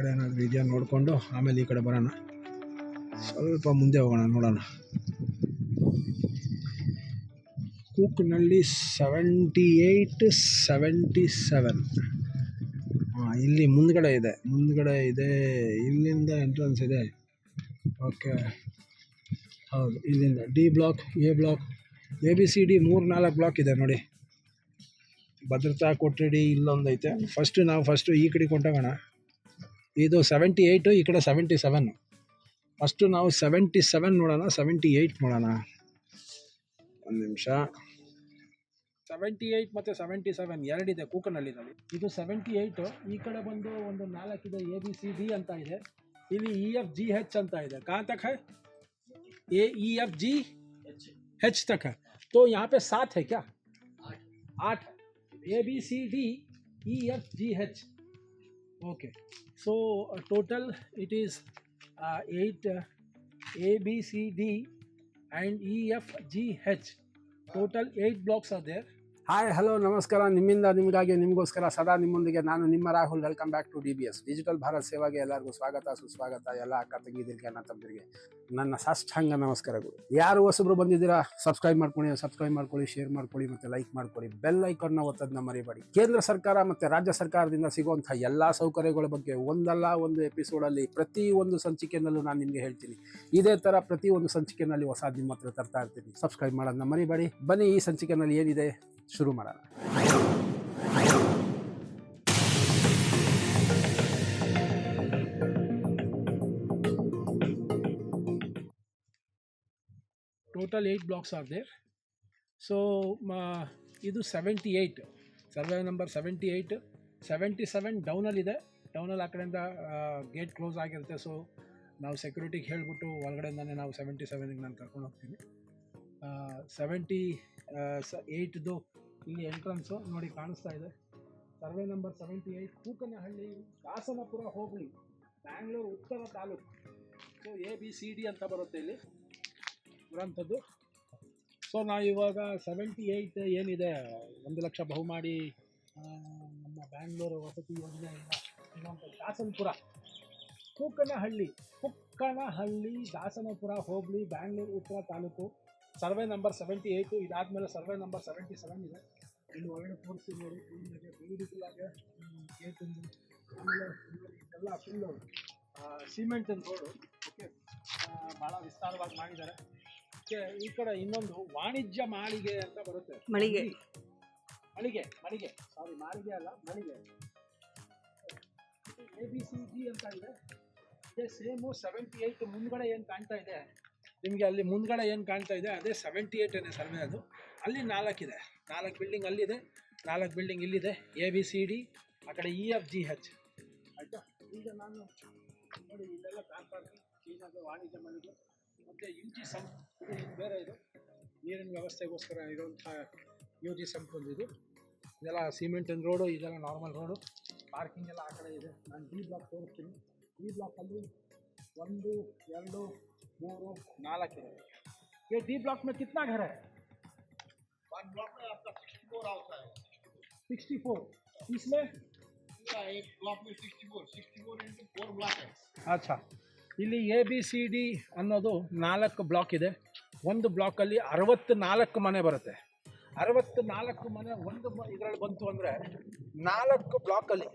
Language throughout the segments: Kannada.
ಕಡೆ ಏನಾದರೂ ಇದೆಯಾ ನೋಡಿಕೊಂಡು ಆಮೇಲೆ ಈ ಕಡೆ ಬರೋಣ. ಸ್ವಲ್ಪ ಮುಂದೆ ಹೋಗೋಣ, ನೋಡೋಣ. ಕೂಕ್ನಲ್ಲಿ ಸೆವೆಂಟಿ ಏಯ್ಟ್ ಸೆವೆಂಟಿ ಸೆವೆನ್ ಹಾಂ, ಇಲ್ಲಿ ಮುಂದ್ಗಡೆ ಇದೆ ಮುಂದ್ಗಡೆ ಇದೆ, ಇಲ್ಲಿಂದ ಎಂಟ್ರೆನ್ಸ್ ಇದೆ. ಓಕೆ ಹೌದು, ಇಲ್ಲಿಂದ. D block A block A B C D ಮೂರು, ನಾಲ್ಕು ಬ್ಲಾಕ್ ಇದೆ ನೋಡಿ. ಭದ್ರತಾ ಕೊಠಡಿ ಇಲ್ಲೊಂದೈತೆ. ಫಸ್ಟು ನಾವು ಫಸ್ಟು ಈ ಕಡೆ ಕೊಂಡೋಗೋಣ. ಇದು ಸೆವೆಂಟಿ ಏಯ್ಟು ಈ ಕಡೆ ಸೆವೆಂಟಿ ಸೆವೆನ್ನು ಫಸ್ಟು ನಾವು ಸೆವೆಂಟಿ ಸೆವೆನ್ ನೋಡೋಣ ಸೆವೆಂಟಿ ಏಯ್ಟ್ ನೋಡೋಣ ಒಂದು ನಿಮಿಷ ಸೆವೆಂಟಿ ಏಯ್ಟ್ ಮತ್ತು ಸೆವೆಂಟಿ ಸೆವೆನ್ ಎರಡಿದೆ ಕೂಕನಹಳ್ಳಿನಲ್ಲಿ ಇದು ಸೆವೆಂಟಿ ಏಯ್ಟು ಈ ಕಡೆ ಬಂದು ಒಂದು ನಾಲ್ಕಿದೆ ಎ ಬಿ ಸಿ ಡಿ ಅಂತ ಇದೆ ಇಲ್ಲಿ ಇ ಎಫ್ ಜಿ ಹೆಚ್ ಅಂತ ಇದೆ कहाँ तक है ए ई एफ जी एच तक है तो यहाँ पे सात है क्या आठ A B C D E F G H okay so uh, total it is uh, 8 uh, a b c d and e f g h. Total 8 blocks are there. Hi hello ನಮಸ್ಕಾರ. ನಿಮ್ಮಿಂದ ನಿಮಗಾಗಿ ನಿಮಗೋಸ್ಕರ ಸದಾ ನಿಮ್ಮೊಂದಿಗೆ ನಾನು ನಿಮ್ಮ Rahul. Welcome back to D B S digital Bharat ಸೇವಾಗೆ ಎಲ್ಲರಿಗೂ ಸ್ವಾಗತ, ಸುಸ್ವಾಗತ. ಎಲ್ಲ ಅಕ್ಕ, ತಂಗಿದಿರಿಗೆ, ಅಣ್ಣ, ತಮ್ಮದಿರಿಗೆ ನನ್ನ ಸಾಷ್ಟಾಂಗ ನಮಸ್ಕಾರಗಳು ಯಾರು ಹೊಸಬ್ರು ಬಂದಿದ್ದೀರಾ ಸಬ್ಸ್ಕ್ರೈಬ್ ಮಾಡ್ಕೊಳ್ಳಿ ಸಬ್ಸ್ಕ್ರೈಬ್ ಮಾಡ್ಕೊಳ್ಳಿ ಶೇರ್ ಮಾಡ್ಕೊಳ್ಳಿ ಮತ್ತು ಲೈಕ್ ಮಾಡ್ಕೊಳ್ಳಿ. ಬೆಲ್ ಐಕನ್ನ ಒತ್ತೋದನ್ನ ಮರಿಬೇಡಿ. ಕೇಂದ್ರ ಸರ್ಕಾರ ಮತ್ತು ರಾಜ್ಯ ಸರ್ಕಾರದಿಂದ ಸಿಗುವಂಥ ಎಲ್ಲ ಸೌಕರ್ಯಗಳ ಬಗ್ಗೆ ಒಂದಲ್ಲ ಒಂದು ಎಪಿಸೋಡಲ್ಲಿ ಪ್ರತಿ ಒಂದು ಸಂಚಿಕೆಯಲ್ಲೂ ನಾನು ನಿಮಗೆ ಹೇಳ್ತೀನಿ. ಇದೇ ಥರ ಪ್ರತಿ ಒಂದು ಸಂಚಿಕೆಯಲ್ಲಿ ಹೊಸ ನಿಮ್ಮ ಹತ್ರ ತರ್ತಾ ಇರ್ತೀನಿ. ಸಬ್ಸ್ಕ್ರೈಬ್ ಮಾಡೋದನ್ನ ಮರಿಬೇಡಿ. ಬನ್ನಿ, ಈ ಸಂಚಿಕೆನಲ್ಲಿ ಏನಿದೆ? ಶುರು ಮಾಡೋಣ. Total eight blocks are there so ಇದು seventy eight survey number seventy eight seventy seven ಡೌನಲ್ಲಿದೆ ಡೌನಲ್ಲಿ ಆ ಕಡೆಯಿಂದ ಗೇಟ್ ಕ್ಲೋಸ್ ಆಗಿರುತ್ತೆ. ಸೊ ನಾವು ಸೆಕ್ಯೂರಿಟಿಗೆ ಹೇಳಿಬಿಟ್ಟು ಒಳಗಡೆಯಿಂದನೇ ನಾವು ಸೆವೆಂಟಿ ಸೆವೆನಿಗೆ ನಾನು ಕರ್ಕೊಂಡು ಹೋಗ್ತೀನಿ. ಸೆವೆಂಟಿ ಸ ಏಯ್ಟ್ದು ಇಲ್ಲಿ ಎಂಟ್ರೆನ್ಸು ನೋಡಿ ಕಾಣಿಸ್ತಾ ಇದೆ. Survey number seventy eight Kookanahalli Dasanapura ಹೋಬಳಿ ಬ್ಯಾಂಗ್ಳೂರು ಉತ್ತರ taluk. So A B C D ಅಂತ ಬರುತ್ತೆ ಇಲ್ಲಿ ಇರೋಂಥದ್ದು ಸೊ ನಾವು ಇವಾಗ ಸೆವೆಂಟಿ ಏಯ್ಟ್ ಏನಿದೆ? ಒಂದು ಲಕ್ಷ ಬಹುಮಾಡಿ ನಮ್ಮ ಬ್ಯಾಂಗ್ಳೂರು ವಸತಿ ಯೋಜನೆಯಿಂದ ಇನ್ನೊಂದು ದಾಸನಪುರ ಕೂಕನಹಳ್ಳಿ, ಕುಕ್ಕನಹಳ್ಳಿ ದಾಸನಪುರ ಹೋಬಳಿ ಬ್ಯಾಂಗ್ಳೂರು ಉತ್ತರ taluk. Survey number seventy eight ಇದಾದಮೇಲೆ ಸರ್ವೆ ನಂಬರ್ ಸೆವೆಂಟಿ ಸೆವೆನ್ ಇದೆ. ಇಲ್ಲಿ ಒಳಗಡೆ ತೋರಿಸಿ ನೋಡಿ ಕ್ಲೀನಾಗಿ ಬ್ಯೂಟಿಫುಲ್ ಆಗಿ ಗೇಟ್ ಒಂದು ಆಮೇಲೆ ಇದೆಲ್ಲ ಫುಲ್ಲು ಸಿಮೆಂಟ್ ರೋಡು ಓಕೆ? ಭಾಳ ವಿಸ್ತಾರವಾಗಿ ಮಾಡಿದ್ದಾರೆ. ಓಕೆ ಈ ಕಡೆ ಇನ್ನೊಂದು ವಾಣಿಜ್ಯ ಮಾಳಿಗೆ ಅಂತ ಬರುತ್ತೆ. ಮಳಿಗೆ. ಮಳಿಗೆ ಮಳಿಗೆ. ಸಾರಿ ಮಾಳಿಗೆ ಅಲ್ಲ ಮಳಿಗೆ. ಎ ಬಿ ಸಿ ಜಿ ಅಂತ ಇದೆ. ಅದೇ ಸೇಮು ಸೆವೆಂಟಿ ಏಯ್ಟ್ ಮುಂದ್ಗಡೆ ಏನು ಕಾಣ್ತಾ ಇದೆ? ನಿಮಗೆ ಅಲ್ಲಿ ಮುಂದ್ಗಡೆ ಏನು ಕಾಣ್ತಾ ಇದೆ, ಅದೇ ಸೆವೆಂಟಿ ಏಯ್ಟನೇ ಸರ್ವೆ ಅದು. ಅಲ್ಲಿ ನಾಲ್ಕಿದೆ. ನಾಲ್ಕು ಬಿಲ್ಡಿಂಗ್ ಅಲ್ಲಿದೆ, ನಾಲ್ಕು ಬಿಲ್ಡಿಂಗ್ ಇಲ್ಲಿದೆ. ಎ ಬಿ ಸಿ ಡಿ ಆ ಕಡೆ ಇ ಎಫ್ ಜಿ ಹೆಚ್ ಆಯಿತಾ? ಈಗ ನಾನು ನೋಡಿ, ಇಲ್ಲೆಲ್ಲ ಕಾರ್ ಪಾರ್ಕಿಂಗ್ ಚೀನಾದ ವಾಣಿಜ್ಯ ಮಳಿಗೆ ಮತ್ತು ಯು ಜಿ ಸಂಪ್ ಬೇರೆ ಇದು, ನೀರಿನ ವ್ಯವಸ್ಥೆಗೋಸ್ಕರ ಇರುವಂಥ ಯು ಜಿ ಸಂಪ್ ಒಂದು ಇದು. ಇದೆಲ್ಲ ಸಿಮೆಂಟಿನ ರೋಡು ಇದೆಲ್ಲ ನಾರ್ಮಲ್ ರೋಡು ಪಾರ್ಕಿಂಗ್ ಎಲ್ಲ ಆ ಕಡೆ ಇದೆ. ನಾನು ಡಿ ಬ್ಲಾಕ್ ತೋರಿಸ್ತೀನಿ. ಡಿ ಬ್ಲಾಕಲ್ಲಿ ಒಂದು, ಎರಡು ಮೂರು ನಾಲ್ಕಿದೆ ये डी ब्लॉक में कितना घर है वन ब्लॉक में आपका सिक्सटी फोर आता है सिक्सटी फोर इसमें पूरा एक ब्लॉक में sixty four sixty four into four block है ಅಚ್ಚಾ ಇಲ್ಲಿ ಎ ಬಿ ಸಿ ಡಿ ಅನ್ನೋದು ನಾಲ್ಕು ಬ್ಲಾಕ್ ಇದೆ ಒಂದು ಬ್ಲಾಕಲ್ಲಿ ಅರವತ್ತು ನಾಲ್ಕು ಮನೆ ಬರುತ್ತೆ ಅರವತ್ತು ನಾಲ್ಕು ಮನೆ ಒಂದು ಇದರಲ್ಲಿ ಬಂತು ಅಂದರೆ ನಾಲ್ಕು ಬ್ಲಾಕಲ್ಲಿ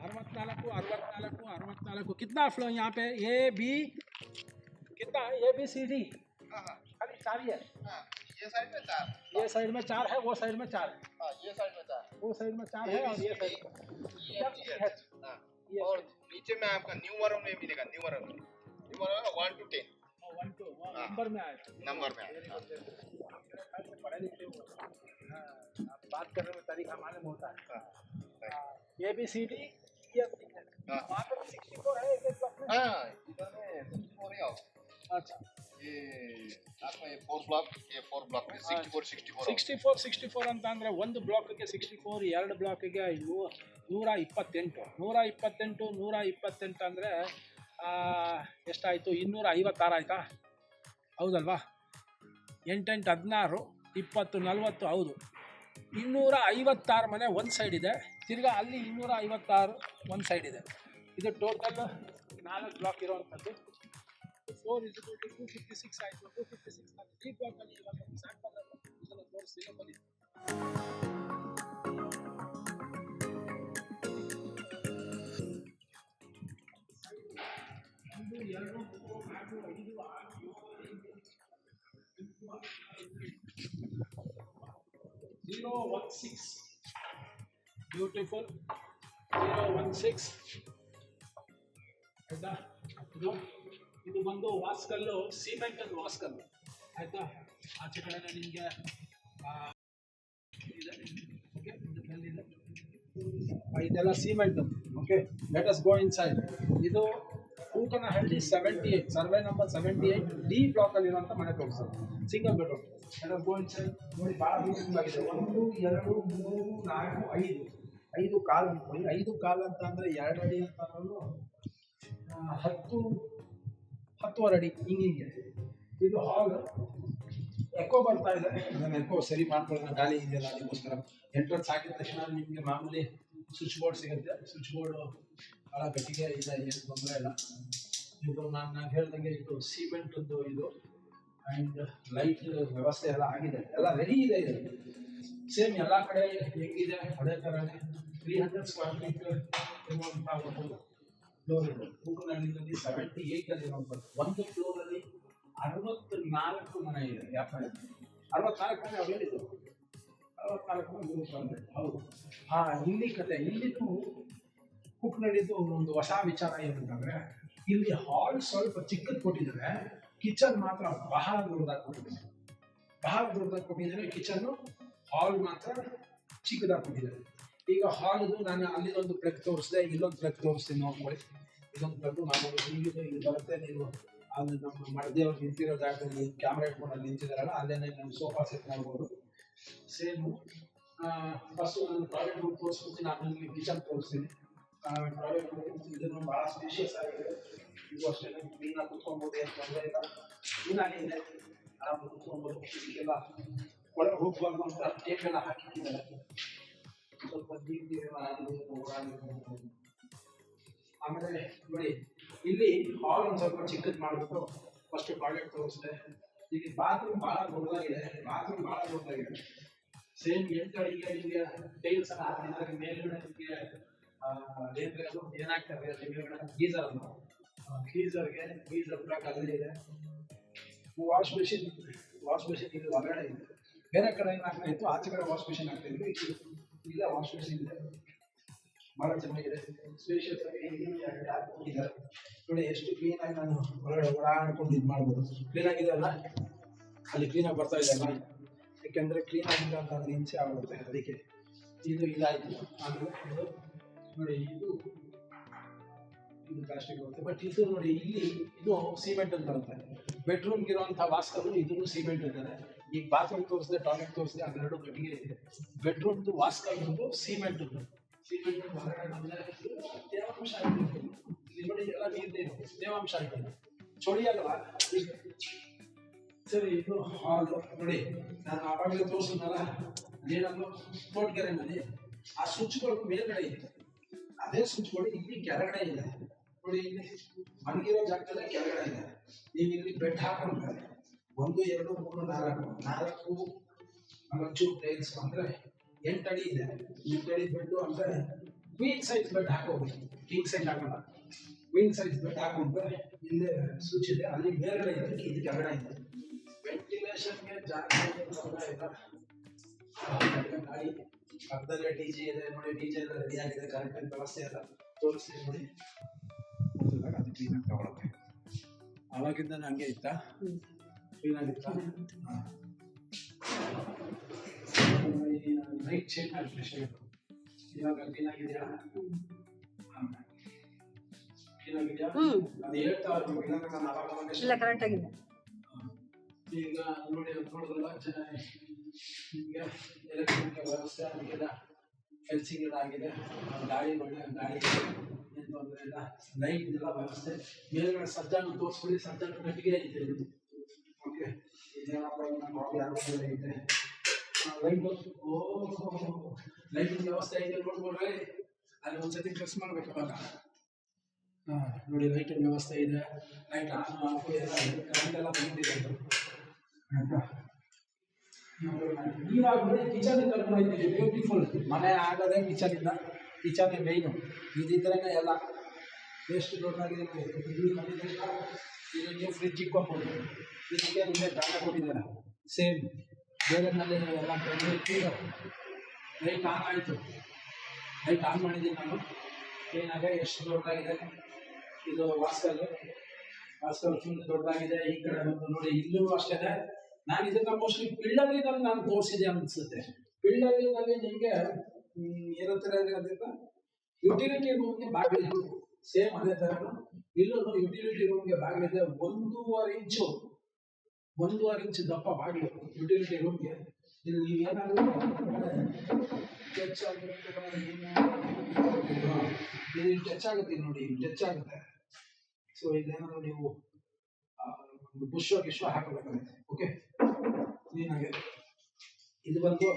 ಅರವತ್ನಾಲ್ಕು ಅರವತ್ನಾಲ್ಕು ಅರವತ್ನಾಲ್ಕು ಕಿತ್ನಾ ಫ್ಲೋ यहाँ पे ए बी कितना ए बी सी डी हाँ हाँ। खाली चार ही है। हाँ ये साइड में चार। ये साइड में चार है वो साइड में चार। है हाँ ये साइड में चार। वो साइड में चार है और ये साइड में ये ये हाँ। ये। और नीचे में आपका न्यू वरन में मिलेगा न्यू वरन न्यू वरन one two ten one two हाँ। नंबर में आया नंबर में। पढ़े लिखे हो। हाँ, आप बात करने में तरीका मालूम होता है। हाँ ए बी सी डी हाँ। वहाँ पर सिक्सटी फोर है আচ্ছা four block A four block four sixty 64. Sixty four ಅಂತ ಒಂದು ಬ್ಲಾಕ್ಗೆ ಸಿಕ್ಸ್ಟಿ ಫೋರ್ ಎರಡು ಬ್ಲಾಕಿಗೆ ಗೆ ನೂರ ಇಪ್ಪತ್ತೆಂಟು ನೂರ ಇಪ್ಪತ್ತೆಂಟು ನೂರ ಇಪ್ಪತ್ತೆಂಟು ಅಂದರೆ ಎಷ್ಟಾಯಿತು ಇನ್ನೂರ ಐವತ್ತಾರು ಆಯಿತಾ ಹೌದಲ್ವಾ ಎಂಟೆಂಟು ಹದಿನಾರು ಇಪ್ಪತ್ತು ನಲ್ವತ್ತು ಹೌದು ಇನ್ನೂರ ಐವತ್ತಾರು ಮನೆ ಒಂದು ಸೈಡ್ ಇದೆ ತಿರ್ಗಾ ಅಲ್ಲಿ ಇನ್ನೂರ ಐವತ್ತಾರು ಒಂದು ಸೈಡ್ ಇದೆ ಇದು ಟೋಟಲ್ ನಾಲ್ಕು block ಇರೋವಂಥದ್ದು four is to two fifty six ಆಯಿತು ಟೂ ಫಿಫ್ಟಿ ಸಿಕ್ಸ್ ಈ ಬ್ಲಾಕಲ್ಲಿ ಇವಾಗ ಸ್ಯಾಂಪಲ್ ಇದೆಲ್ಲ ತೋರಿಸ್ತೀನಿ ಬನ್ನಿ ಒಂದು ಎರಡು ಮೂರು ನಾಲ್ಕು ಐದು ಆರು ಏಳು ಎಂಟು ಹತ್ತು zero one six beautiful zero one six ಆಯ್ತಾ ಇದು ಇದು ಬಂದು ವಾಸ್ಕಲ್ಲು. ಸಿಮೆಂಟ್ ಅದು ವಾಸ್ಕಲ್ಲು ಆಯ್ತಾ ಆಚೆ ಕಡೆ ನಿಮಗೆ ಇದೆಲ್ಲ cement. Okay let us go inside ಇದು ಹಳ್ಳಿ seventy eight survey number seventy eight D block ಅಲ್ಲಿ ಇರುವಂತ ಮನೆ ತೋರಿಸೋದು single bedroom let go inside ನೋಡಿ ಭಾಳ ಬ್ಯೂಟಿಫುಲ್ ಆಗಿದೆ. ಒಂದು, ಎರಡು, ಮೂರು, ನಾಲ್ಕು, ಐದು. ಐದು ಕಾಲು ಅನ್ಕೊಳ್ಳಿ ಐದು ಕಾಲು ಅಂತ ಅಂದ್ರೆ ಎರಡು ಅಡಿ ಅಂತ ಹತ್ತು ಹತ್ತುವರೆ ಅಡಿ ಹಿಂಗೆ ಇದು ಹಾಲ್. ಎಕೋ ಬರ್ತಾ ಇದೆ. ನಾನು ಎಕೋ ಸರಿ ಮಾಡ್ಕೊಳ್ಳೋಣ. ಗಾಳಿ ಇದೆಯಲ್ಲ, ಅದಕ್ಕೋಸ್ಕರ. ಎಂಟ್ರೆನ್ಸ್ ಹಾಕಿದ ತಕ್ಷಣ ನಿಮಗೆ ಮಾಮೂಲಿ ಸ್ವಿಚ್ ಬೋರ್ಡ್ ಸಿಗುತ್ತೆ. ಸ್ವಿಚ್ ಬೋರ್ಡ್ ಭಾಳ ಗಟ್ಟಿಗೆ ಇದೆ, ಏನು ತೊಂದರೆ ಇಲ್ಲ. ಇದು ನಾನು ನಾನು ಹೇಳ್ದಂಗೆ ಇದು ಸಿಮೆಂಟದ್ದು ಇದು. ಆ್ಯಂಡ್ ಲೈಟ್ ವ್ಯವಸ್ಥೆ ಎಲ್ಲ ಆಗಿದೆ. ಎಲ್ಲ ರೆಡಿ ಇದೆ ಇದು. ಸೇಮ್ ಎಲ್ಲ ಕಡೆ ಹೆಂಗಿದೆ ಅದೇ ಥರನೇ ತ್ರೀ ಹಂಡ್ರೆಡ್ ಸ್ಕ್ವೇರ್ ಫೀಟ್ ಒಂದು ಫ್ಲೋರ್ ಇದೆ ಹೂಕನಹಳ್ಳಿನಲ್ಲಿ ಸೆವೆಂಟಿ ಏಟ್ ಅಲ್ಲಿ ಒಂದು ಫ್ಲೋರಲ್ಲಿ ಅರವತ್ತು ನಾಲ್ಕು ಮನೆ ಇದೆ, ವ್ಯಾಪಾರ. ಅರವತ್ನಾಲ್ಕು ಮನೆ ಅವ್ರು ಹೇಳಿದ್ರು ಅರವತ್ನಾಲ್ಕು ಮನೆ ಸಾವಿರ ಹೌದು. ಆ, ಇಲ್ಲಿ ಕತೆ, ಇಲ್ಲಿದ್ದು ಕುಕ್ನಳ್ಳಿದ್ದು ಒಂದು ಹೊಸ ವಿಚಾರ ಏನಂತಂದ್ರೆ, ಇಲ್ಲಿ ಹಾಲ್ ಸ್ವಲ್ಪ ಚಿಕ್ಕದ್ ಕೊಟ್ಟಿದ್ದಾರೆ. ಕಿಚನ್ ಮಾತ್ರ ಬಹಳ ದೊಡ್ಡದಾಗಿ ಕೊಟ್ಟಿದ್ದಾರೆ. ಬಹಳ ದೊಡ್ಡದಾಗಿ ಕೊಟ್ಟಿದ್ದಾರೆ. ಕಿಚನ್ನು ಹಾಲ್ ಮಾತ್ರ ಚಿಕ್ಕದಾಗಿ ಕೊಟ್ಟಿದ್ದಾರೆ. ಈಗ ಹಾಲ್ದು ನಾನು ಅಲ್ಲಿದೊಂದು ಪ್ಲಗ್ ತೋರಿಸಿದೆ, ಇಲ್ಲೊಂದು ಪ್ಲಗ್ ತೋರಿಸ್ತೀನಿ ನೋಡ್ಕೊಳ್ಳಿ. ಇದೊಂದು ಪ್ಲಗ್ ನಾನು ಇಲ್ಲಿ ಬರುತ್ತೆ. ನೀವು ಅಲ್ಲಿ ನಮ್ಮ ಮಡದೇವ್ರು ನಿಂತಿರೋ ಜಾಗದಲ್ಲಿ ಕ್ಯಾಮ್ರಾ ಇಟ್ಕೊಂಡು ಅಲ್ಲಿ ನಿಂತಿದ್ದಾರಲ್ಲ ಅಲ್ಲೇನೆ ನಾನು ಸೋಫಾ ಸೆಟ್ ಮಾಡ್ಬೋದು ಸೇಮ್ ಫಸ್ಟ್ ನಾನು ಟಾಯ್ಲೆಟ್ ರೂಮ್ ತೋರಿಸ್ಬಿಡ್ತೀನಿ ಆಮೇಲೆ ಕಿಚನ್ ತೋರಿಸ್ತೀನಿ. ಟಾಯ್ಲೆಟ್ ರೂಮ್ ಇದನ್ನು ಭಾಳ ಸ್ಪೇಷಿಯಸ್ ಆಗಿದೆ. ಇದು ಅಷ್ಟೇ ಕ್ಲೀನಾಗಿ ಕುತ್ಕೊಬೋದು, ಏನು ತೊಂದರೆ ಇಲ್ಲ. ಕ್ಲೀನಾಗಿದೆ ಆರಾಮ ಕುತ್ಕೊಬೋದು. ಇದಕ್ಕೆಲ್ಲ ಒಳಗೆ ಹೋಗ್ಬಾರ್ದು ಅಂತ ಟೇಪ್ ಎಲ್ಲ ಹಾಕಿಟ್ಟಿದ್ದಾರೆ. ಸ್ವಲ್ಪ ಆಗಿದೆ ಓಡಾಡಿರ್ಬೋದು ಆಮೇಲೆ ನೋಡಿ, ಇಲ್ಲಿ ಹಾಲ್ ಒಂದು ಸ್ವಲ್ಪ ಚಿಕ್ಕದ್ ಮಾಡಿಬಿಟ್ಟು ಫಸ್ಟ್ ಟಾಯ್ಲೆಟ್ ತೋರಿಸಿದೆ. ಇಲ್ಲಿ ಬಾತ್ರೂಮ್ ಬಹಳ ದೊಡ್ಡದಾಗಿದೆ. ಬಾತ್ರೂಮ್ ಬಹಳ ದೊಡ್ಡದಾಗಿದೆ. ಸೇಮ್ ಎಂಟು ಅಡಿಗೆ ನಿಮಗೆ ಟೈಲ್ಸ್ ಎಲ್ಲ ಹಾಕಿದ್ರೆ ಮೇಲ್ಗಡೆ ನಿಮಗೆ ಏನಾಗ್ತದೆ ಅಲ್ಲಿ ಮೇಲ್ಗಡೆ ಗೀಸರ್ ಅನ್ನು ಗೀಸರ್ಗೆ ಗೀಸರ್ ಅಲ್ಲೇ ಇದೆ. ವಾಶ್ ಮೆಷಿನ್ ವಾಶ್ ಮೆಷಿನ್ ಇದು ಹೊರಗಡೆ ಇದೆ. ಬೇರೆ ಕಡೆ ಏನಾಗ್ತಾ ಇತ್ತು? ಆಚೆ ಕಡೆ ವಾಶ್ ಮೆಷಿನ್ ಆಗ್ತಾ ಇತ್ತು. ಇಲ್ಲ ವಾಶ್ ಮೆಷಿನ್ ಇದೆ. ಬಹಳ ಚೆನ್ನಾಗಿದೆ. ಸ್ಪೇಷಿಯಸ್ ಆಗಿ ನೋಡಿ, ಎಷ್ಟು ಕ್ಲೀನ್ ಆಗಿ ನಾನು ಒಳಗಡೆ ಓಡಾಡ್ಕೊಂಡು ಇದು ಮಾಡ್ಬೋದು. ಕ್ಲೀನ್ ಆಗಿದೆ ಅಲ್ಲ? ಅಲ್ಲಿ ಕ್ಲೀನಾಗಿ ಬರ್ತಾ ಇದೆ ಅಲ್ಲ? ಯಾಕೆಂದ್ರೆ ಕ್ಲೀನ್ ಆಗಿಲ್ಲ ಅಂತ ಅಂದ್ರೆ ಹಿಂಸೆ ಆಗುತ್ತೆ ಅದಕ್ಕೆ. ಇದು ಇದಾಯ್ತು. ಆಮೇಲೆ ಇದು, ನೋಡಿ, ಇದು ಇದು ಪ್ಲಾಸ್ಟಿಕ್ ಬರುತ್ತೆ. ಬಟ್ ಇದು ನೋಡಿ, ಇಲ್ಲಿ ಇದು ಸಿಮೆಂಟ್ ಅಂತ ಬರುತ್ತೆ. ಬೆಡ್ರೂಮ್ಗೆ ಇರುವಂಥ ವಾಸ್ಕರು ಇದನ್ನು ಸಿಮೆಂಟ್ ಇದ್ದಾರೆ ಈಗ ಬಾತ್ರೂಮ್ ತೋರಿಸಿದೆ ಟಾಯ್ಲೆಟ್ ತೋರಿಸಿದೆ ಅದೆರಡು ಕಟ್ಟಿಗೆ ಇದೆ. ಬೆಡ್ರೂಮ್ದು ವಾಸ್ಕರ್ ಬಂದು ಸಿಮೆಂಟ್ ಸಿಮೆಂಟ್ ತೇವಾಂಶ ಎಲ್ಲ ನೀರು ತೇವಾಂಶ ಆಗಿದೆ ಚಳಿ ಈಗ ಸರಿ, ಇದು ಹಾಲ್ ನೋಡಿ ನಾನು ಆವಾಗಲೇ ತೋರಿಸಿದ್ನಲ್ಲ ಏನದು ಮನೆ ಆ ಸ್ವಿಚ್ಗಳು ಮೇಲ್ಗಡೆ ಇದೆ ಅದೇ ಸ್ವಿಚ್ಗಳು ಇಲ್ಲಿ ಕೆಳಗಡೆ ಇದೆ ನೋಡಿ ಇಲ್ಲಿ ಮನೆಗಿರೋ ಜಾಗದಲ್ಲೇ ಕೆಳಗಡೆ ಇದೆ ನೀವು ಇಲ್ಲಿ ಬೆಡ್ ಹಾಕೊಂಡ್ರೆ ಒಂದು ಎರಡು ಮೂರು ನಾಲ್ಕು ನಾಲ್ಕು ಚೂರು ಟೈಲ್ಸ್ ಅಂದ್ರೆ ಎಂಟು ಅಡಿ ಇದೆ. ಎಂಟು ಅಡಿ ಬೆಡ್ ಅಂದ್ರೆ ಕ್ವೀನ್ ಸೈಜ್ ಬೆಡ್ ಹಾಕೋಬೋದು ಕಿಂಗ್ ಸೈಜ್ ಹಾಕೋಣ ಕ್ವೀನ್ ಸೈಜ್ ಬೆಡ್ ಹಾಕೊಂಡು ಇಲ್ಲೇ ಸ್ವಿಚ್ ಇದೆ. ಅಲ್ಲಿ ಬೇರೆ ಇದೆ. ಇದು ಕೆಳಗಡೆ ಇದೆ ವೆಂಟಿಲೇಷನ್ಗೆ ಜಾಸ್ತಿ ಇಲ್ಲ ಪಕ್ಕದಲ್ಲೇ ಡಿ ಜೆ ಇದೆ. ನೋಡಿ ಡಿ ಜೆ ಎಲ್ಲ ರೆಡಿ ಆಗಿದೆ. ಕರೆಕ್ಟ್ ವ್ಯವಸ್ಥೆ ಎಲ್ಲ ತೋರಿಸ್ತೀವಿ ನೋಡಿ. ಅದು ಕ್ಲೀನಾಗಿ ತಗೊಳಕ್ಕೆ. ಅವಾಗಿಂದ ಹಂಗೆ ಇತ್ತಾ? ಕ್ಲೀನಾಗಿತ್ತಾ ಲೈಟ್ ಚೇಂಜ್ ಮಾಡಿ ಇವಾಗ ಕ್ಲೀನಾಗಿದೆಯಾ ಕ್ಲೀನಾಗಿದೆಯಾ ಅದು ಹೇಳ್ತಾ ಇರ್ಬೇಕು ಇಲ್ಲಾಂದ್ರೆ ನಾನು ಇವಾಗ ಏನಾಗಿದೆಯಾ ಇಲ್ಲ ಕರೆಕ್ಟ್ ಆಗಿದೆ ಈಗ ನೋಡಿ ನೋಡಿದ್ರಲ್ಲ ನಿಮಗೆ ಎಲೆಕ್ಟ್ರಿಕ್ ವ್ಯವಸ್ಥೆ ಅದಕ್ಕೆಲ್ಲ ಫೆನ್ಸಿಂಗ್ ಎಲ್ಲ ಆಗಿದೆ ಗಾಳಿ ಒಳ್ಳೆ ಗಾಳಿ ಏನು ತೊಂದರೆ ಇಲ್ಲ ಲೈಟ್ ಎಲ್ಲ ವ್ಯವಸ್ಥೆ ಮೇಲ್ಗಡೆ ಸಜ್ಜಾನು ತೋರಿಸ್ಬಿಡಿ ಸಜ್ಜಾನು ಕಟ್ಟಿಗೆ ಐತೆ ಓಕೆ ಇದೇನಪ್ಪ ನಮ್ಮ ಲೈಟ್ ಓ ಲೈಟಿಂಗ್ ವ್ಯವಸ್ಥೆ ಇದೆ ನೋಡ್ಬೋಡ್ರಿ ಅಲ್ಲಿ ಒಂದ್ಸತಿ ಪ್ರೆಸ್ ಮಾಡ್ಬೇಕು ಅವಾಗ ಹಾಂ ನೋಡಿ ಲೈಟಿನ ವ್ಯವಸ್ಥೆ ಇದೆ ಲೈಟ್ ಆನ್ ಆಫ್ ಕರೆಂಟ್ ಎಲ್ಲ ಬಂದಿದೆ. ಆಯ್ತಾ ಇವಾಗ ನೋಡಿ ಕಿಚನ್ ಕರ್ಕೊಂಡು ಹೋಗ್ತೀವಿ ಬ್ಯೂಟಿಫುಲ್ ಮನೆ ಆಗೋದೇ ಕಿಚನ್ ಇಂದ ಕಿಚನ್ ಮೈನು ಇದಿದ್ರೇನೆ ಎಲ್ಲ ಎಷ್ಟು ದೊಡ್ಡದಾಗಿದೆ ಇದು ಫ್ರಿಜ್ ಇಕ್ಕೊಂಡು ಇದಕ್ಕೆ ನಿಮಗೆ ಜಾಗ ಕೊಟ್ಟಿದ್ದಾರೆ ಸೇಮ್ ಬೇರೆನಲ್ಲಿ ಎಲ್ಲ ಲೈಟ್ ಆನ್ ಆಯಿತು. ಲೈಟ್ ಆನ್ ಮಾಡಿದ್ದೀನಿ ನಾನು. ಏನಾಗ ಎಷ್ಟು ದೊಡ್ಡದಾಗಿದೆ. ಇದು ವಾಸ್ಕಲ್ ವಾಸ್ಕಲ್ ಫುಲ್ ದೊಡ್ಡದಾಗಿದೆ. ಈ ಕಡೆ ಬಂದು ನೋಡಿ, ಇಲ್ಲೂ ಅಷ್ಟೇ ನಾನು ಇದನ್ನ ಮೋಸ್ಟ್ಲಿ ಪಿಳ್ಳಲ್ಲಿನಲ್ಲಿ ನಾನು ತೋರಿಸಿದೆ ಅನಿಸುತ್ತೆ. ಪಿಳ್ಳಲ್ಲಿನಲ್ಲಿ ನಿಮಗೆ ಏನಂತಾರೆ ಅದಕ್ಕೆ? ಯುಟಿಲಿಟಿ ರೂಮ್ಗೆ ಬಾಗಿಲಿದ್ದು ಸೇಮ್ ಅದೇ ಥರ ಇಲ್ಲೂ ಯುಟಿಲಿಟಿ ರೂಮ್ಗೆ ಬಾಗಿಲಿದೆ. ಒಂದೂವರೆ ಇಂಚು ಒಂದೂವರೆ ಇಂಚು ದಪ್ಪ ಬಾಗಿಲು ಯುಟಿಲಿಟಿ ರೂಮ್ಗೆ ಇಲ್ಲಿ ನೀವು ಏನಾದರೂ ಟಚ್ ಟಚ್ ಆಗುತ್ತೆ ನೋಡಿ, ಟಚ್ ಆಗುತ್ತೆ. ಸೊ ಇದೇನಾದ್ರು ನೀವು ಬುಷ್ ಗಿಶ್ವ ಹಾಕಬೇಕಾಗುತ್ತೆ. ಓಕೆ ಕ್ಲೀನಾಗಿ ಇದು ಬಂದು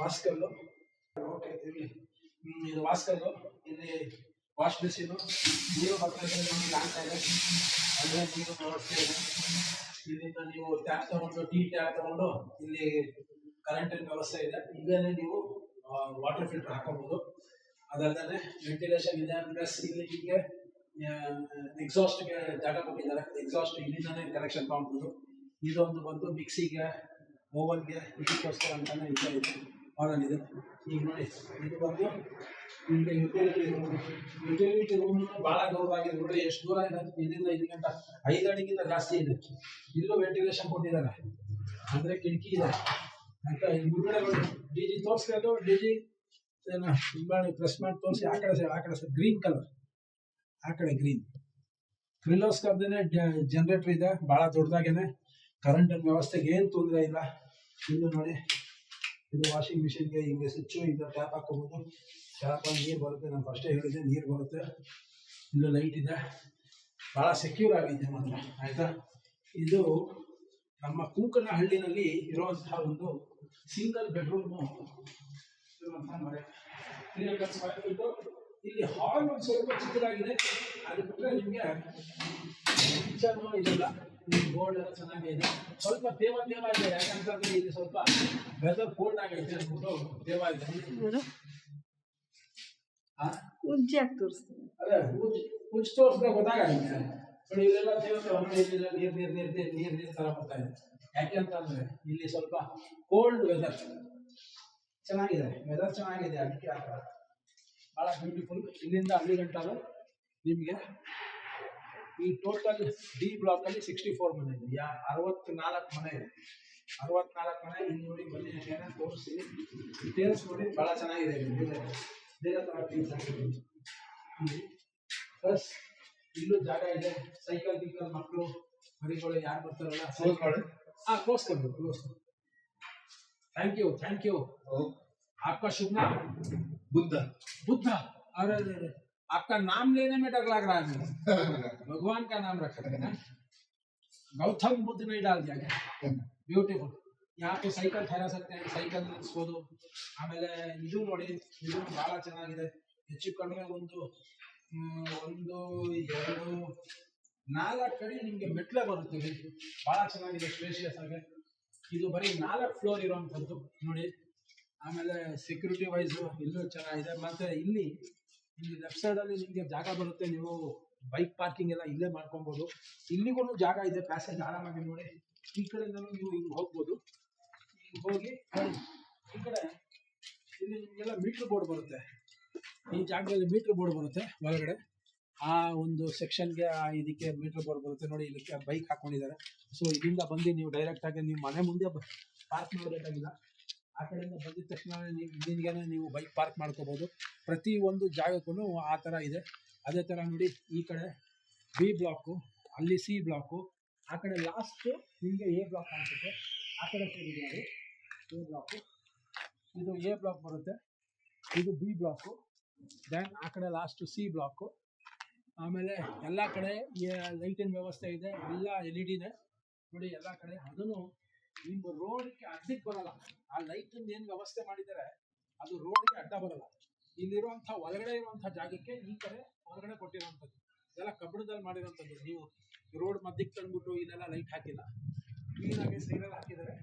ವಾಸ್ಕಲ್ಲು ಓಕೆ ಇದು ವಾಸ್ಕಲ್ಲು ಇಲ್ಲಿ ವಾಶ್ ಬೇಸಿನು ನೀರು ಬರ್ತಾ ಇದೆ ನಿಮಗೆ ಇದೆ. ನೀರು ವ್ಯವಸ್ಥೆ ಇದೆ ಇಲ್ಲಿಂದ ನೀವು ಟ್ಯಾಪ್ ತಗೊಂಡು ಟೀ ಟ್ಯಾಪ್ ತಗೊಂಡು ಇಲ್ಲಿ ಕರೆಂಟಿನ ವ್ಯವಸ್ಥೆ ಇದೆ. ಈಗಲೇ ನೀವು ವಾಟರ್ ಫಿಲ್ಟರ್ ಹಾಕೋಬಹುದು ಅದಲ್ಲದೆ ವೆಂಟಿಲೇಷನ್ ಇದೆ ಪ್ಲಸ್ ಇಲ್ಲಿ ಹೀಗೆ ಎಕ್ಸಾಸ್ಟ್ಗೆ ಜಾಗ ಕೊಟ್ಟಿದ್ದಾರೆ. ಎಕ್ಸಾಸ್ಟ್ ಇಲ್ಲಿಂದಾನೇ ಕನೆಕ್ಷನ್ ತಗೊಳ್ಬೋದು ಇದೊಂದು ಬಂದು ಮಿಕ್ಸಿಗೆ ಓವನ್ಗೆ ಇದಕ್ಕೋಸ್ಕರ ಅಂತಾನೆ ಇದೆ. ಇದೆ ಈಗ ನೋಡಿ, ಇದು ಯುಟಿಲಿಟಿ ರೂಮ್ ಬಹಳ ಗೌರವ ನೋಡಿ ಎಷ್ಟು ದೂರ ಇದೆ ಇಲ್ಲಿಂದ ಇಲ್ಲಿ ಗಂಟ ಐದು ಅಡಿಗಿಂತ ಜಾಸ್ತಿ ಇದೆ. ಇಲ್ಲೂ ವೆಂಟಿಲೇಷನ್ ಕೊಟ್ಟಿದ್ದಾರೆ. ಅಂದ್ರೆ ಕಿಟಕಿ ಇದೆ. ಅಂತ ಮುಂದ್ಗಡೆ ಡಿ ಜಿ ತೋರಿಸ್ಕೊಂಡು ಡಿ ಜಿ ಮಾಡಿ ಪ್ರೆಸ್ ಮಾಡಿ ತೋರಿಸಿ, ಆ ಕಡೆ ಆ ಕಡೆ ಸೈಡ್ ಗ್ರೀನ್ ಕಲರ್ ಆ ಕಡೆ ಗ್ರೀನ್ ಕ್ರಿಲೋಸ್ಕರ್ದೇ ಜನರೇಟರ್ ಇದೆ ಭಾಳ ದೊಡ್ಡದಾಗೇನೆ. ಕರೆಂಟ್ ವ್ಯವಸ್ಥೆಗೆ ಏನು ತೊಂದರೆ ಇಲ್ಲ. ಇನ್ನು ನೋಡಿ. ಇದು ವಾಷಿಂಗ್ ಮಿಷಿನ್ಗೆ ಹಿಂಗೆ ಸ್ವಿಚ್ಚು ಇಂದ ಟ್ಯಾಪ್ ಹಾಕೋಬೋದು ಟ್ಯಾಪ್ ನೀರು ಬರುತ್ತೆ, ನಾನು ಫಸ್ಟೇ ಹೇಳಿದೆ ನೀರು ಬರುತ್ತೆ. ಇಲ್ಲ ಲೈಟ್ ಇದೆ. ಭಾಳ ಸೆಕ್ಯೂರ್ ಆಗಿದೆ ಮಾತ್ರ, ಆಯಿತಾ? ಇದು ನಮ್ಮ ಕೂಕನಹಳ್ಳಿನಲ್ಲಿ ಇರುವಂತಹ ಒಂದು ಸಿಂಗಲ್ ಬೆಡ್ರೂಮು ಇರುವಂತಹ ಮನೆ. ಇಲ್ಲಿ ಹಾಲ್ ಒಂದು ಸ್ವಲ್ಪ ಚಿಕ್ಕದಾಗಿದೆ. ಅದು ನಿಮಗೆ ಕಿಚನು ಇದೆಲ್ಲ ಬೋರ್ಡ್ ಸ್ವಲ್ಪ ತೇವ ತೇವ ಇದೆ ಯಾಕಂತಂದ್ರೆ ಇಲ್ಲಿ ಸ್ವಲ್ಪ ವೆದರ್ ಕೋಲ್ಡ್ ಆಗೈತೆ ಅಂದ್ಬಿಟ್ಟು ತೇವ ಇದೆ? ಉಜ್ಜಿ ಹಾಕಿ ತೋರಿಸ್ತೀನಿ. ಅದೇ ಉಜ್ ಉಜ್ ತೋರಿಸಿದ್ರೆ ಗೊತ್ತಾಗತ್ತೆ ನೋಡಿ, ಇಲ್ಲೆಲ್ಲ ಹೊರಗಡೆ ಇಲ್ಲೆಲ್ಲ ನೀರು ನೀರು ನೀರು ನೀರು ನೀರು ನೀರು ಥರ ಬರ್ತಾ ಇದೆ. ಯಾಕೆ ಅಂತಂದ್ರೆ, ಇಲ್ಲಿ ಸ್ವಲ್ಪ ಕೋಲ್ಡ್ ವೆದರ್ ಚೆನ್ನಾಗಿದೆ ವೆದರ್ ಚೆನ್ನಾಗಿದೆ ಅದಕ್ಕೆ ಭಾಳ ಬ್ಯೂಟಿಫುಲ್ ಇಲ್ಲಿಂದ ಅಲ್ಲಿ ಗಂಟಲು ನಿಮಗೆ ಈ ಟೋಟಲ್ ಡಿ ಬ್ಲಾಕಲ್ಲಿ ಸಿಕ್ಸ್ಟಿ ಫೋರ್ ಮನೆ ಇದೆ ಯಾ ಅರವತ್ನಾಲ್ಕು ಮನೆ ಇದೆ ಅರವತ್ನಾಲ್ಕು ಮನೆ ಇಲ್ಲಿ ನೋಡಿ ಬನ್ನಿ ಏನಾರ ತೋರಿಸಿ ಡೀಟೇಲ್ಸ್ ನೋಡಿ ಭಾಳ ಚೆನ್ನಾಗಿದೆ ಇಲ್ಲಿ ಬೇರೆ ಬೇರೆ ಥರ ಫೀಲ್ಸ್ ಆಗಿದೆ ಪ್ಲಸ್ ಇಲ್ಲೂ ಜಾಗ ಇದೆ ಸೈಕಲ್ ಗಿಕಲ್ ಮಕ್ಕಳು ಮರಿಗಳು ಯಾರು ಬರ್ತಾರಲ್ಲ Close ಮಾಡಿ. हाँ क्लोज कर दो close thank you thank you आपका शुभ नाम ಬುದ್ಧ बुद्धा अरे अरे अरे आपका नाम लेने में डर लग रहा है मुझे भगवान का नाम रखा है ना गौतम बुद्ध नहीं डाल दिया गया ಬ್ಯೂಟಿಫುಲ್ यहाँ पे ಸೈಕಲ್ ठहरा सकते हैं ಸೈಕಲ್ ನಿಲ್ಲಿಸ್ಬೋದು ಆಮೇಲೆ ಇದು ನೋಡಿ ಇದು ಬಹಳ ಚೆನ್ನಾಗಿದೆ ಹೆಚ್ಚು ಕಡಿಮೆ ಒಂದು ಮ್, ಒಂದು ಎರಡು ನಾಲ್ಕು ಕಡೆ ನಿಮಗೆ ಮೆಟ್ಲೆ ಬರುತ್ತೆ ಇಲ್ಲಿ. ಬಹಳ ಚೆನ್ನಾಗಿದೆ ಸ್ಪೇಷಿಯಸ್ ಆಗಿ ಇದು ಬರೀ ನಾಲ್ಕು ಫ್ಲೋರ್ ಇರುವಂಥದ್ದು ನೋಡಿ ಆಮೇಲೆ ಸೆಕ್ಯೂರಿಟಿ ವೈಸು ಇಲ್ಲೂ ಚೆನ್ನಾಗಿದೆ ಮತ್ತೆ ಇಲ್ಲಿ ಇಲ್ಲಿ ಲೆಫ್ಟ್ ಅಲ್ಲಿ ನಿಮಗೆ ಜಾಗ ಬರುತ್ತೆ, ನೀವು ಬೈಕ್ ಪಾರ್ಕಿಂಗ್ ಎಲ್ಲ ಇಲ್ಲೇ ಮಾಡ್ಕೊಬೋದು. ಇಲ್ಲಿಗೂ ಜಾಗ ಇದೆ ಪ್ಯಾಸೇಜ್ ಆರಾಮಾಗಿ ನೋಡಿ. ಈ ಕಡೆಯಿಂದಲೂ ನೀವು ಇಲ್ಲಿ ಹೋಗ್ಬೋದು. ಹಿಂಗೆ ಈ ಕಡೆ ಇಲ್ಲಿ ನಿಮಗೆಲ್ಲ ಮೀಟ್ರ್ ಬೋರ್ಡ್ ಬರುತ್ತೆ. ಈ ಜಾಗದಲ್ಲಿ ಮೀಟ್ರ್ ಬೋರ್ಡ್ ಬರುತ್ತೆ ಒಳಗಡೆ. ಆ ಒಂದು ಸೆಕ್ಷನ್ಗೆ ಆ ಇದಕ್ಕೆ ಮೀಟರ್ ಬೋರ್ಡ್ ಬರುತ್ತೆ ನೋಡಿ ಇದಕ್ಕೆ ಬೈಕ್ ಹಾಕೊಂಡಿದ್ದಾರೆ. ಸೊ ಇದರಿಂದ ಬಂದು ನೀವು ಡೈರೆಕ್ಟ್ ಆಗಿ, ನೀವು ಮನೆ ಮುಂದೆ ಪಾರ್ಕ್ ಮಾಡಬೇಕಾಗಿಲ್ಲ. ಆ ಕಡೆಯಿಂದ ಬಂದಿದ ತಕ್ಷಣ ನೀವು ಇಲ್ಲಿಂದನೇ ನೀವು ಬೈಕ್ ಪಾರ್ಕ್ ಮಾಡ್ಕೋಬೋದು. ಪ್ರತಿ ಒಂದು ಜಾಗಕ್ಕೂ ಆ ಥರ ಇದೆ. ಅದೇ ಥರ ನೋಡಿ ಈ ಕಡೆ ಬಿ ಬ್ಲಾಕು, ಅಲ್ಲಿ ಸಿ ಬ್ಲಾಕು, ಆ ಕಡೆ ಲಾಸ್ಟ್ ನಿಮಗೆ ಎ ಬ್ಲಾಕ್ ಕಾಣಿಸುತ್ತೆ. ಆ ಕಡೆ ಸೇರಿದೆ ಎ ಬ್ಲಾಕು. ಇದು ಎ ಬ್ಲಾಕ್ ಬರುತ್ತೆ, ಇದು ಬಿ ಬ್ಲಾಕು. ದೆನ್ ಆ ಕಡೆ ಲಾಸ್ಟ್ ಸಿ ಬ್ಲಾಕು. ಆಮೇಲೆ ಎಲ್ಲ ಕಡೆ ಲೈಟಿನ ವ್ಯವಸ್ಥೆ ಇದೆ, ಎಲ್ಲ ಎಲ್ ಇ ಡಿನೇ ನೋಡಿ ಎಲ್ಲ ಕಡೆ ಅದನ್ನು ನಿಮ್ಮ ರೋಡ್ಗೆ ಅಡ್ಡಕ್ಕೆ ಬರಲ್ಲ. ಆ ಲೈಟಿಂದ ಏನು ವ್ಯವಸ್ಥೆ ಮಾಡಿದ್ದಾರೆ, ಅದು ರೋಡ್ಗೆ ಅಡ್ಡ ಬರಲ್ಲ. ಇಲ್ಲಿರುವಂಥ ಒಳಗಡೆ ಇರುವಂತಹ ಜಾಗಕ್ಕೆ ಈ ಕಡೆ ಹೊರಗಡೆ ಕೊಟ್ಟಿರುವಂತದ್ದು ಇದೆಲ್ಲ ಕಬ್ಬಿಣದಲ್ಲಿ ಮಾಡಿರೋಂಥದ್ದು ನೀವು ರೋಡ್ ಮಧ್ಯಕ್ಕೆ ತಂದ್ಬಿಟ್ಟು ಇಲ್ಲೆಲ್ಲ ಲೈಟ್ ಹಾಕಿಲ್ಲ. ಕ್ಲೀನಾಗಿ ಸೈಡಲ್ಲಿ ಹಾಕಿದ್ದಾರೆ.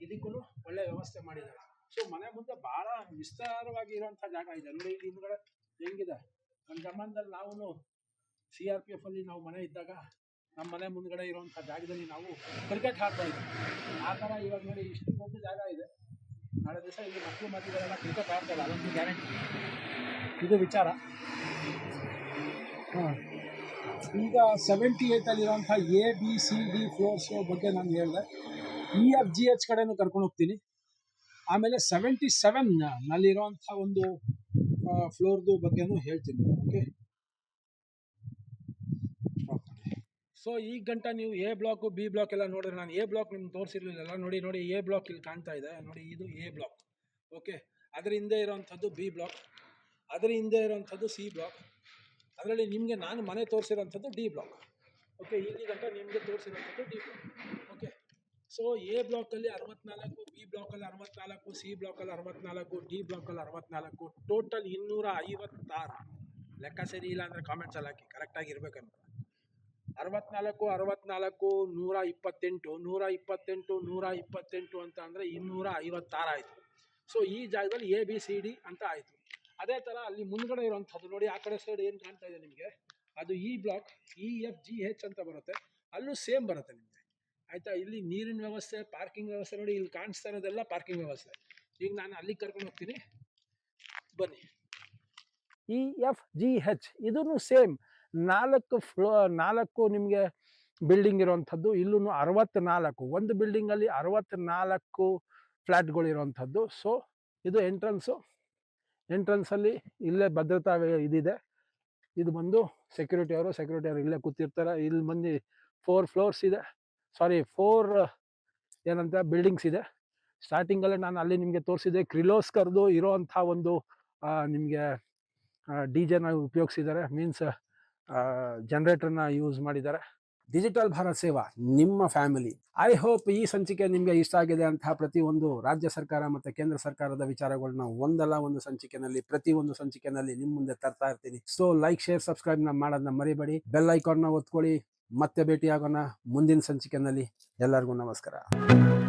ಇದಕ್ಕೂ ಒಳ್ಳೆ ವ್ಯವಸ್ಥೆ ಮಾಡಿದ್ದಾರೆ. ಸೊ, ಮನೆ ಮುಂದೆ ಬಹಳ ವಿಸ್ತಾರವಾಗಿ ಇರುವಂಥ ಜಾಗ ಇದೆ. ನೋಡಿ, ಇಲ್ಲಿ ಹಿಂದ್ಗಡೆ ಹೆಂಗಿದೆ? ನಮ್ಮ ಜಮಾನದಲ್ಲಿ ನಾವು ಸಿ ಆರ್ ಪಿ ಎಫ್ ಅಲ್ಲಿ ನಾವು ಮನೆ ಇದ್ದಾಗ ನಮ್ಮ ಮನೆ ಮುಂದ್ಗಡೆ ಇರುವಂಥ ಜಾಗದಲ್ಲಿ ನಾವು ಕ್ರಿಕೆಟ್ ಆಡ್ತಾ ಇದ್ವಿ. ಆ ಥರ ಇವಾಗ ನೋಡಿ ಇಷ್ಟು ದೊಡ್ಡ ಜಾಗ ಇದೆ. ನಾಳೆ ದಿವಸ ಇಲ್ಲಿ ಮಕ್ಕಳು ಮದುವೆಗಳೆಲ್ಲ ಕ್ರಿಕೆಟ್ ಆಡ್ತಾರೆ, ಅದೊಂದು ಗ್ಯಾರಂಟಿ ಇದು ವಿಚಾರ. ಹಾಂ. ಈಗ seventy ಏಯ್ಟಲ್ಲಿರುವಂಥ A B C D floors ಬಗ್ಗೆ ನಾನು ಹೇಳಿದೆ. ಇ ಎಫ್ ಜಿ ಎಚ್ ಕಡೆನೂ ಕರ್ಕೊಂಡು ಹೋಗ್ತೀನಿ. ಆಮೇಲೆ ಸೆವೆಂಟಿ ಸೆವೆನ್ ನಲ್ಲಿರುವಂತಹ ಒಂದು ಫ್ಲೋರ್ದು ಬಗ್ಗೆನೂ ಹೇಳ್ತೀನಿ. ಓಕೆ ಸೊ ಈಗ ಗಂಟ ನೀವು ಎ ಬ್ಲಾಕು ಬಿ ಬ್ಲಾಕ್ ಎಲ್ಲ ನೋಡಿದ್ರೆ ನಾನು ಎ ಬ್ಲಾಕ್ ನಿಮ್ಗೆ ತೋರಿಸಿರ್ಲಿಲ್ಲ. ನೋಡಿ ನೋಡಿ ಎ ಬ್ಲಾಕ್ ಇಲ್ಲಿ ಕಾಣ್ತಾ ಇದೆ. ನೋಡಿ, ಇದು ಎ ಬ್ಲಾಕ್ ಓಕೆ ಅದರ ಹಿಂದೆ ಇರೋವಂಥದ್ದು ಬಿ ಬ್ಲಾಕ್ ಅದರ ಹಿಂದೆ ಇರೋವಂಥದ್ದು ಸಿ ಬ್ಲಾಕ್ ಅದರಲ್ಲಿ ನಿಮಗೆ ನಾನು ಮನೆ ತೋರಿಸಿರೋಂಥದ್ದು ಡಿ ಬ್ಲಾಕ್ ಓಕೆ ಇಲ್ಲಿ ಗಂಟ ನಿಮಗೆ ತೋರಿಸಿರೋಂಥದ್ದು D block okay so A ಬ್ಲಾಕಲ್ಲಿ ಅರವತ್ನಾಲ್ಕು ಬಿ ಬ್ಲಾಕಲ್ಲಿ ಅರವತ್ನಾಲ್ಕು ಸಿ ಬ್ಲಾಕಲ್ಲಿ ಅರವತ್ನಾಲ್ಕು ಡಿ ಬ್ಲಾಕಲ್ಲಿ ಅರವತ್ನಾಲ್ಕು ಟೋಟಲ್ ಇನ್ನೂರ ಐವತ್ತಾರು. ಲೆಕ್ಕ ಸರಿ ಇಲ್ಲ ಅಂದರೆ ಕಾಮೆಂಟ್ಸಲ್ಲಿ ಹಾಕಿ. ಕರೆಕ್ಟಾಗಿ ಇರಬೇಕಂತ ಅರವತ್ನಾಲ್ಕು ಅರವತ್ನಾಲ್ಕು, ನೂರ ಇಪ್ಪತ್ತೆಂಟು ನೂರ ಇಪ್ಪತ್ತೆಂಟು ನೂರ ಇಪ್ಪತ್ತೆಂಟು ಅಂತ ಅಂದರೆ ಇನ್ನೂರ ಐವತ್ತಾರು ಆಯಿತು. ಸೊ ಈ ಜಾಗದಲ್ಲಿ ಎ ಬಿ ಸಿ ಡಿ ಅಂತ ಆಯಿತು. ಅದೇ ಥರ ಅಲ್ಲಿ ಮುಂದ್ಗಡೆ ಇರುವಂಥದ್ದು ನೋಡಿ, ಆ ಕಡೆ ಸೈಡ್ ಏನು ಕಾಣ್ತಾ ಇದೆ ನಿಮಗೆ? ಅದು E block E F G H ಅಂತ ಬರುತ್ತೆ. ಅಲ್ಲೂ ಸೇಮ್ ಬರುತ್ತೆ ನಿಮಗೆ. ಆಯಿತಾ? ಇಲ್ಲಿ ನೀರಿನ ವ್ಯವಸ್ಥೆ ಪಾರ್ಕಿಂಗ್ ವ್ಯವಸ್ಥೆ ನೋಡಿ, ಇಲ್ಲಿ ಕಾಣಿಸ್ತಾ ಇರೋದೆಲ್ಲ ಪಾರ್ಕಿಂಗ್ ವ್ಯವಸ್ಥೆ. ಈಗ ನಾನು ಅಲ್ಲಿಗೆ ಕರ್ಕೊಂಡು ಹೋಗ್ತೀನಿ. ಬನ್ನಿ. ಇ ಎಫ್ ಜಿ ಹೆಚ್ ಇದೂ ಸೇಮ್ ನಾಲ್ಕು ಫ್ಲೋ ನಾಲ್ಕು ನಿಮಗೆ ಬಿಲ್ಡಿಂಗ್ ಇರುವಂಥದ್ದು ಇಲ್ಲೂ ಅರವತ್ತ್ನಾಲ್ಕು ಒಂದು ಬಿಲ್ಡಿಂಗಲ್ಲಿ ಅರವತ್ತ್ನಾಲ್ಕು ಫ್ಲ್ಯಾಟ್ಗಳು ಇರುವಂಥದ್ದು. ಸೊ, ಇದು ಎಂಟ್ರೆನ್ಸು. ಎಂಟ್ರೆನ್ಸಲ್ಲಿ ಇಲ್ಲೇ ಭದ್ರತಾ ಇದಿದೆ. ಇದು ಬಂದು ಸೆಕ್ಯೂರಿಟಿ ಅವರು ಸೆಕ್ಯೂರಿಟಿ ಅವರು ಇಲ್ಲೇ ಕೂತಿರ್ತಾರೆ. ಇಲ್ಲಿ ಬಂದು ಫೋರ್ ಫ್ಲೋರ್ಸ್ ಇದೆ. ಸಾರಿ ಫೋರ್ ಏನಂತ ಬಿಲ್ಡಿಂಗ್ಸ್ ಇದೆ. ಸ್ಟಾರ್ಟಿಂಗಲ್ಲೇ ನಾನು ಅಲ್ಲಿ ನಿಮಗೆ ತೋರಿಸಿದೆ ಕ್ರಿಲೋಸ್ಕರ್ದು ಇರೋವಂಥ ಒಂದು ನಿಮಗೆ ಡಿ ಜೆನ ಉಪಯೋಗಿಸಿದ್ದಾರೆ. ಮೀನ್ಸ್ ಜನ್ರೇಟರ್ನ ಯೂಸ್ ಮಾಡಿದ್ದಾರೆ. ಡಿಜಿಟಲ್ ಭಾರತ್ ಸೇವಾ ನಿಮ್ಮ ಫ್ಯಾಮಿಲಿ ಐ ಹೋಪ್ ಈ ಸಂಚಿಕೆ ನಿಮಗೆ ಇಷ್ಟ ಆಗಿದೆ ಅಂತ ಪ್ರತಿ ಒಂದು ರಾಜ್ಯ ಸರ್ಕಾರ ಮತ್ತು ಕೇಂದ್ರ ಸರ್ಕಾರದ ವಿಚಾರಗಳನ್ನ ಒಂದಲ್ಲ ಒಂದು ಸಂಚಿಕೆನಲ್ಲಿ, ಪ್ರತಿ ಒಂದು ಸಂಚಿಕೆನಲ್ಲಿ ನಿಮ್ಮ ಮುಂದೆ ತರ್ತಾ ಇರ್ತೀನಿ. ಸೊ ಲೈಕ್ ಶೇರ್ ಸಬ್ಸ್ಕ್ರೈಬ್ ಮಾಡೋದನ್ನ ಮರಿಬೇಡಿ. ಬೆಲ್ ಐಕಾನ್ನ ಒತ್ಕೊಳ್ಳಿ. ಮತ್ತೆ ಭೇಟಿಯಾಗೋಣ ಮುಂದಿನ ಸಂಚಿಕೆನಲ್ಲಿ. ಎಲ್ಲರಿಗೂ ನಮಸ್ಕಾರ.